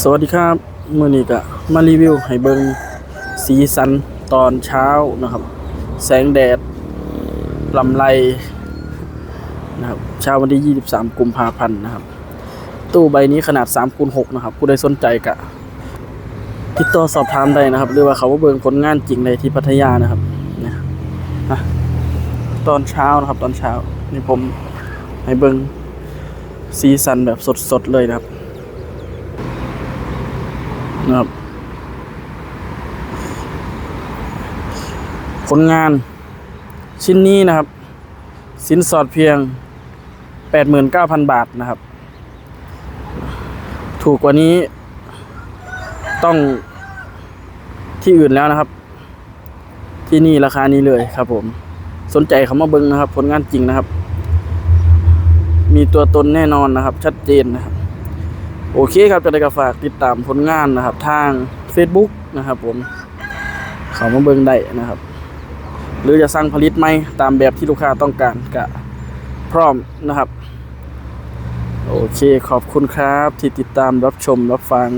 สวัสดีครับมื่อนี้ก็มารีวิวให้เบิงสีสันตอนเช้านะครับ แสงแดดลำไรนะครับเช้าวันที่ 23 กุมภาพันธ์นะครับ ตู้ใบนี้ขนาด3คูณ6นะครับ ผู้ใดสนใจกะติดต่อสอบถามได้นะครับ หรือว่าเขาว่าเบิงผลงานจริงในที่พัทยานะครับนะอะตอนเช้านะครับตอนเช้า นี่ผมให้เบิงสีสันแบบสดๆเลยนะครับ นะครับ ผลงานชิ้นนี้นะครับ สินสอดเพียง 89,000 บาทนะครับ ถูกกว่านี้ต้องที่อื่นแล้วนะครับ ที่นี่ราคานี้เลยครับผม สนใจเขามาเบิ้งนะครับ ผลงานจริงนะครับ มีตัวตนแน่นอนนะครับ ชัดเจนนะครับ โอเคครับจะได้ก็ฝากติดตามผลงานนะครับ ทาง Facebook นะครับ ผม เขามาเบิ่งได้นะครับ หรือจะสร้างผลิตไหมตามแบบที่ลูกค้าต้องการก็พร้อมนะครับ โอเคขอบคุณครับที่ติดตามรับชมรับฟัง